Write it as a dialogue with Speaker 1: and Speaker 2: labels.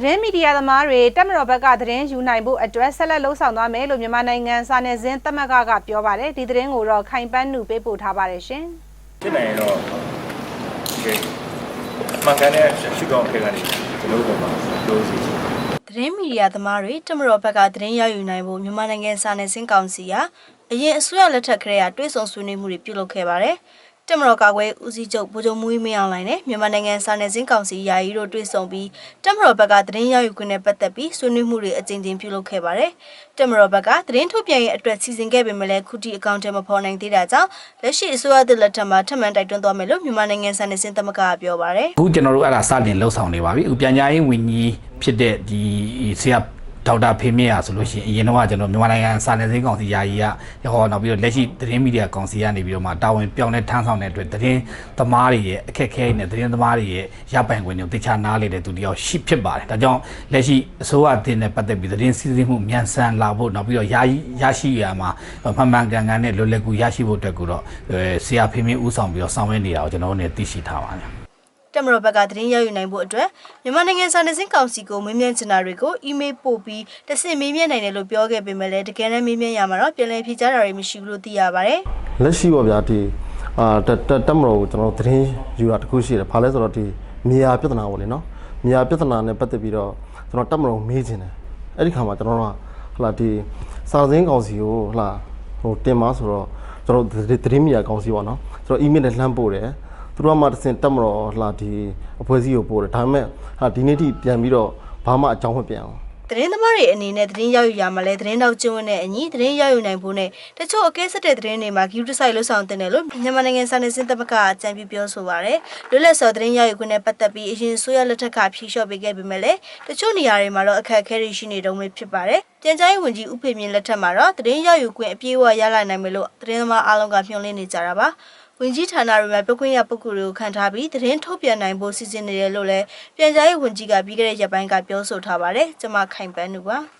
Speaker 1: သတင်းမီဒီယာသမားတွေတက်မတော်ဘက်ကသတင်းယူနိုင်ဖို့အတွက်ဆက်လက်လှုံ့ဆော်သွားမယ်လို့မြန်မာနိုင်ငံစာနယ်ဇင်းတက်မကကပြောပါတယ်ဒီသတင်းကိုတော့ခိုင်ပန်းနုပေးပို့ထားပါတယ်ရှင်
Speaker 2: ဖြစ်နိုင်ရင်တော့ဒီမှန်ကန်တဲ့ရှုထောင့်ခေတ်ကနေကျွန်တော်တို့ကပြောစီချင်
Speaker 3: သတင်းမီဒီယာသမားတွေတမတော်ဘက်ကသတင်းရယူနိုင်ဖို့မြန်မာနိုင်ငံစာနယ်ဇင်းကောင်စီကအရင်အစိုးရလက်ထက်ကလေးကတွဲဆောင်ဆွေးနွေးမှုတွေပြုလုပ်ခဲ့ပါတယ်။ တမတော်ကာကွယ်ဦးစီးချုပ်ဗိုလ်ချုပ်မူကြီးမင်းအောင်လှိုင်နဲ့မြန်မာနိုင်ငံစာနယ်ဇင်းကောင်စီယာယီတို့တွဲဆောင်ပြီးတမတော်ဘက်ကသတင်းရယူခွင့်နဲ့ပတ်သက်ပြီးဆွေးနွေးမှုတွေအကြိမ်ကြိမ်ပြုလုပ်ခဲ့ပါတယ်။တမတော်ဘက်ကသတင်းထုတ်ပြန်ရေးအတွက်စီစဉ်ခဲ့ပေမဲ့လည်းခုထိအကောင့်ထဲမဖော်နိုင်သေးတာကြောင့်လက်ရှိအစိုးရသစ်လက်ထက်မှာထပ်မံတိုက်တွန်းသွားမယ်လို့မြန်မာနိုင်ငံစာနယ်ဇင်းသမဂ္ဂကပြောပါတယ်။
Speaker 4: အခုကျွန်တော်တို့အဲ့ဒါစတင်လှုပ်ဆောင်နေပါပြီအခုပြန်ကြားရေးဝန်ကြီးဖြစ်တဲ့ဒီဆရာ ဒေါက်တာဖေမြင့်ရဆိုလို့ရှိရင်အရင်တော့ကကျွန်တော်မြန်မာနိုင်ငံစာနယ်ဇင်းကောင်စီယာယီကဟောနောက်ပြီးတော့လက်ရှိသတင်းမီဒီယာကောင်စီကနေပြီးတော့မှတာဝန်ပြောင်းလဲထမ်းဆောင်တဲ့အတွက်သတင်းသမားတွေရဲ့အခက်အခဲတွေနဲ့သတင်းသမားတွေရဲ့ရပိုင်ခွင့်တွေကိုတေချာနားလေတဲ့သူတယောက်ရှိဖြစ်ပါတယ်ဒါကြောင့်လက်ရှိအစိုးရအသင်းနဲ့ပတ်သက်ပြီးသတင်းစီစဉ်မှုမြန်ဆန်လာဖို့နောက်ပြီးတော့ယာယီရရှိရမှာမှန်မှန်ကန်ကန်နဲ့လွယ်လွယ်ကူရရှိဖို့အတွက်ကိုတော့ဆရာဖေမြင့်ဦးဆောင်ပြီးတော့ဆောင်ရွက်နေတာကိုကျွန်တော်တို့လည်းသိရှိထားပါတယ်
Speaker 3: တက်မတော်ဘက်ကသတင်းရယူနိုင်ဖို့အတွက်မြန်မာနိုင်ငံစာနယ်ဇင်းကောင်စီကိုမေးမြန်းချင်တာတွေကိုအီးမေးလ်ပို့ပြီးတဆင့်မေးမြန်းနိုင်တယ်လို့ပြောခဲ့ပေမဲ့လည်းတကယ်လည်းမေးမြန်းရမှာတော့ပြန်လည်ဖြေကြားတာတွေမရှိဘူးလို့သိရပါတယ်
Speaker 5: လက်ရှိပေါ့ဗျာဒီအာတက်တက်တက်မတော်ကိုကျွန်တော်တို့သတင်းယူတာတစ်ခုရှိတယ်။ဘာလဲဆိုတော့ဒီမြေယာပြဿနာပေါ့လေနော်။မြေယာပြဿနာနဲ့ပတ်သက်ပြီးတော့ကျွန်တော်တက်မတော်ကိုမေးချင်တယ်။အဲ့ဒီခါမှာကျွန်တော်တို့ကဟလာဒီစာစင်းကောင်စီကိုဟလာဟိုတင်ပါဆိုတော့ကျွန်တော်တို့သတင်းမီဒီယာကောင်စီပေါ့နော်။ကျွန်တော်အီးမေးလ်နဲ့လှမ်းပို့တယ်။ သူတို့ကမှတစ်စင်တက်မတော်ဟလာဒီအဖွဲ့အစည်းကိုပို့တယ်။ဒါပေမဲ့ဟာဒီနေ့ထိပြန်ပြီးတော့ဘာမှအကြောင်းမပြန်အောင်
Speaker 3: သတင်းသမားတွေအနေနဲ့သတင်းရယူရမှာလဲသတင်းတော့ကျုံးနဲ့အညီသတင်းရယူနိုင်ဖို့နဲ့တချို့အကဲဆက်တဲ့သတင်းတွေမှာဂီယူတဆိုင်လှုပ်ဆောင်တင်တယ်လို့မြန်မာနိုင်ငံစာနယ်ဇင်းသမဂ္ဂအကြံပြုပြောဆိုပါရယ်လွတ်လပ်စွာသတင်းရယူခွင့်နဲ့ပတ်သက်ပြီးအရင်ဆိုရလက်ထက်ကဖြေလျှော့ပေးခဲ့ပေမဲ့လည်းတချို့နေရာတွေမှာတော့အခက်အခဲတွေရှိနေတုန်းပဲဖြစ်ပါတယ်ပြန်ကြားရေးဝန်ကြီးဦးဖေမြင့်လက်ထက်မှာတော့သတင်းရယူခွင့်အပြည့်အဝရလာနိုင်မယ်လို့သတင်းသမားအားလုံးကမျှော်လင့်နေကြတာပါ ဝင်ကြီးဌာနတွေမှာပြခွင့်ရပုဂ္ဂိုလ်တွေကိုခံထားပြီးသတင်းထုတ်ပြန်နိုင်ဖို့စီစဉ်နေတယ်လို့လည်းပြန်ကြားရေးဝန်ကြီးကပြီးခဲ့တဲ့ရက်ပိုင်းကပြောဆိုထားပါတယ်။ကျွန်မခိုင်ပန်းနူပါ။